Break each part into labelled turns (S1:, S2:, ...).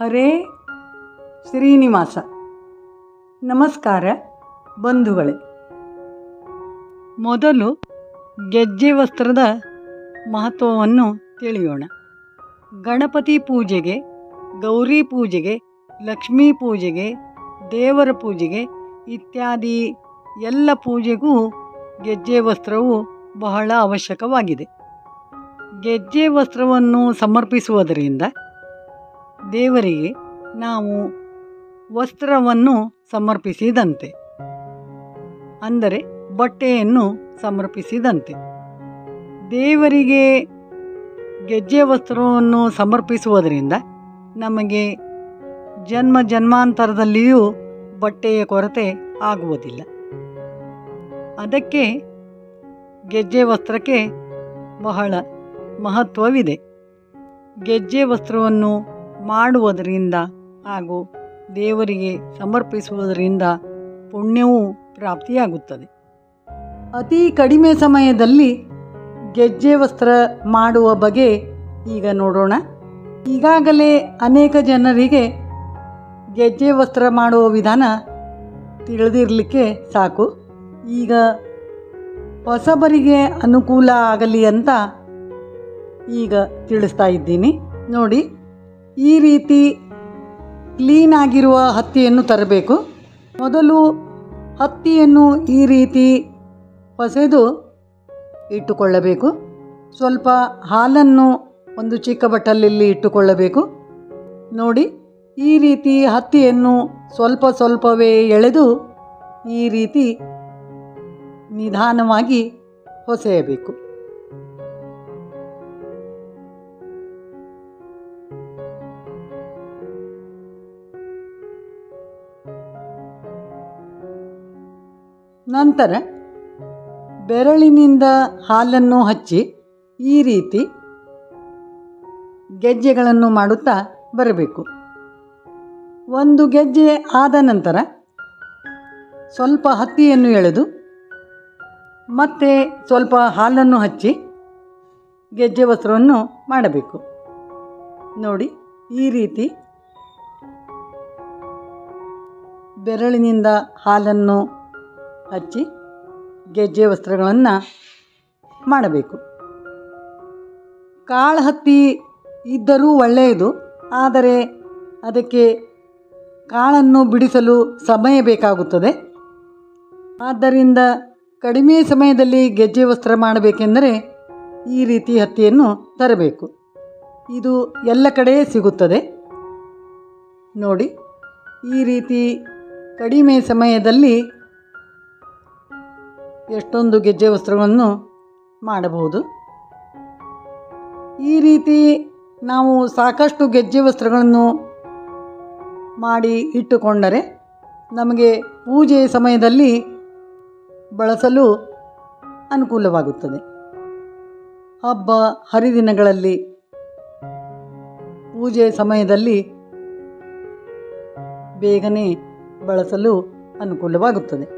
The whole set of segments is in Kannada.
S1: ಹರೇ ಶ್ರೀನಿವಾಸ. ನಮಸ್ಕಾರ ಬಂಧುಗಳೇ. ಮೊದಲು ಗೆಜ್ಜೆ ವಸ್ತ್ರದ ಮಹತ್ವವನ್ನು ತಿಳಿಯೋಣ. ಗಣಪತಿ ಪೂಜೆಗೆ, ಗೌರಿ ಪೂಜೆಗೆ, ಲಕ್ಷ್ಮೀ ಪೂಜೆಗೆ, ದೇವರ ಪೂಜೆಗೆ ಇತ್ಯಾದಿ ಎಲ್ಲ ಪೂಜೆಗೂ ಗೆಜ್ಜೆ ವಸ್ತ್ರವು ಬಹಳ ಅವಶ್ಯಕವಾಗಿದೆ. ಗೆಜ್ಜೆ ವಸ್ತ್ರವನ್ನು ಸಮರ್ಪಿಸುವುದರಿಂದ ದೇವರಿಗೆ ನಾವು ವಸ್ತ್ರವನ್ನು ಸಮರ್ಪಿಸಿದಂತೆ. ಅಂದರೆ ಬಟ್ಟೆಯನ್ನು ಸಮರ್ಪಿಸಿದಂತೆ. ದೇವರಿಗೆ ಗೆಜ್ಜೆ ವಸ್ತ್ರವನ್ನು ಸಮರ್ಪಿಸುವುದರಿಂದ ನಮಗೆ ಜನ್ಮ ಜನ್ಮಾಂತರದಲ್ಲಿಯೂ ಬಟ್ಟೆಯ ಕೊರತೆ ಆಗುವುದಿಲ್ಲ. ಅದಕ್ಕೆ ಗೆಜ್ಜೆ ವಸ್ತ್ರಕ್ಕೆ ಬಹಳ ಮಹತ್ವವಿದೆ. ಗೆಜ್ಜೆ ವಸ್ತ್ರವನ್ನು ಮಾಡುವುದರಿಂದ ಹಾಗೂ ದೇವರಿಗೆ ಸಮರ್ಪಿಸುವುದರಿಂದ ಪುಣ್ಯವೂ ಪ್ರಾಪ್ತಿಯಾಗುತ್ತದೆ. ಅತಿ ಕಡಿಮೆ ಸಮಯದಲ್ಲಿ ಗೆಜ್ಜೆ ವಸ್ತ್ರ ಮಾಡುವ ಬಗೆ ಈಗ ನೋಡೋಣ. ಈಗಾಗಲೇ ಅನೇಕ ಜನರಿಗೆ ಗೆಜ್ಜೆ ವಸ್ತ್ರ ಮಾಡುವ ವಿಧಾನ ತಿಳಿದಿರಲಿಕ್ಕೆ ಸಾಕು. ಈಗ ಹೊಸಬರಿಗೆ ಅನುಕೂಲ ಆಗಲಿ ಅಂತ ಈಗ ತಿಳಿಸ್ತಾ ಇದ್ದೀನಿ. ನೋಡಿ. ಈ ರೀತಿ ಕ್ಲೀನಾಗಿರುವ ಹತ್ತಿಯನ್ನು ತರಬೇಕು. ಮೊದಲು ಹತ್ತಿಯನ್ನು ಈ ರೀತಿ ಹೊಸೆದು ಇಟ್ಟುಕೊಳ್ಳಬೇಕು. ಸ್ವಲ್ಪ ಹಾಲನ್ನು ಒಂದು ಚಿಕ್ಕ ಬಟ್ಟಲಲ್ಲಿ ಇಟ್ಟುಕೊಳ್ಳಬೇಕು. ನೋಡಿ, ಈ ರೀತಿ ಹತ್ತಿಯನ್ನು ಸ್ವಲ್ಪ ಸ್ವಲ್ಪವೇ ಎಳೆದು ಈ ರೀತಿ ನಿಧಾನವಾಗಿ ಹೊಸೆಯಬೇಕು ನಂತರ ಬೆರಳಿನಿಂದ ಹಾಲನ್ನು ಹಚ್ಚಿ ಈ ರೀತಿ ಗೆಜ್ಜೆಗಳನ್ನು ಮಾಡುತ್ತಾ ಬರಬೇಕು. ಒಂದು ಗೆಜ್ಜೆ ಆದ ನಂತರ ಸ್ವಲ್ಪ ಹತ್ತಿಯನ್ನು ಎಳೆದು ಮತ್ತೆ ಸ್ವಲ್ಪ ಹಾಲನ್ನು ಹಚ್ಚಿ ಗೆಜ್ಜೆ ವಸ್ತ್ರವನ್ನು ಮಾಡಬೇಕು. ನೋಡಿ, ಈ ರೀತಿ ಬೆರಳಿನಿಂದ ಹಾಲನ್ನು ಹಚ್ಚಿ ಗೆಜ್ಜೆ ವಸ್ತ್ರಗಳನ್ನು ಮಾಡಬೇಕು. ಕಾಳು ಹತ್ತಿ ಇದ್ದರೂ ಒಳ್ಳೆಯದು, ಆದರೆ ಅದಕ್ಕೆ ಕಾಳನ್ನು ಬಿಡಿಸಲು ಸಮಯ ಬೇಕಾಗುತ್ತದೆ. ಆದ್ದರಿಂದ ಕಡಿಮೆ ಸಮಯದಲ್ಲಿ ಗೆಜ್ಜೆ ವಸ್ತ್ರ ಮಾಡಬೇಕೆಂದರೆ ಈ ರೀತಿ ಹತ್ತಿಯನ್ನು ತರಬೇಕು. ಇದು ಎಲ್ಲ ಕಡೆ ಸಿಗುತ್ತದೆ. ನೋಡಿ, ಈ ರೀತಿ ಕಡಿಮೆ ಸಮಯದಲ್ಲಿ ಎಷ್ಟೊಂದು ಗೆಜ್ಜೆ ವಸ್ತ್ರಗಳನ್ನು ಮಾಡಬಹುದು. ಈ ರೀತಿ ನಾವು ಸಾಕಷ್ಟು ಗೆಜ್ಜೆ ವಸ್ತ್ರಗಳನ್ನು ಮಾಡಿ ಇಟ್ಟುಕೊಂಡರೆ ನಮಗೆ ಪೂಜೆ ಸಮಯದಲ್ಲಿ ಬಳಸಲು ಅನುಕೂಲವಾಗುತ್ತದೆ. ಹಬ್ಬ, ಹರಿದಿನಗಳಲ್ಲಿ ಪೂಜೆ ಸಮಯದಲ್ಲಿ ಬೇಗನೆ ಬಳಸಲು ಅನುಕೂಲವಾಗುತ್ತದೆ.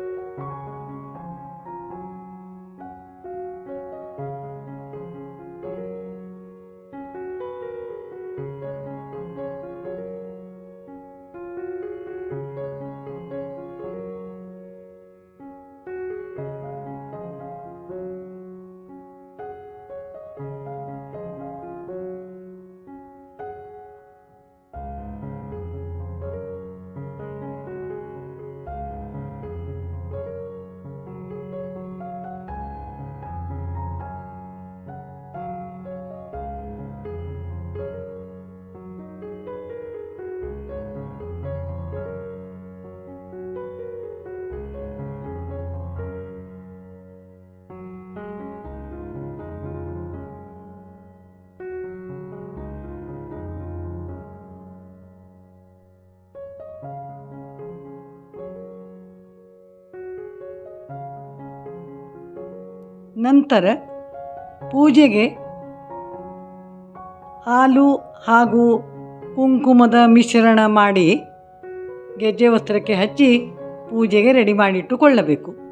S1: ನಂತರ ಪೂಜೆಗೆ ಹಾಲು ಹಾಗೂ ಕುಂಕುಮದ ಮಿಶ್ರಣ ಮಾಡಿ ಗೆಜ್ಜೆ ವಸ್ತ್ರಕ್ಕೆ ಹಚ್ಚಿ ಪೂಜೆಗೆ ರೆಡಿ ಮಾಡಿಟ್ಟುಕೊಳ್ಳಬೇಕು.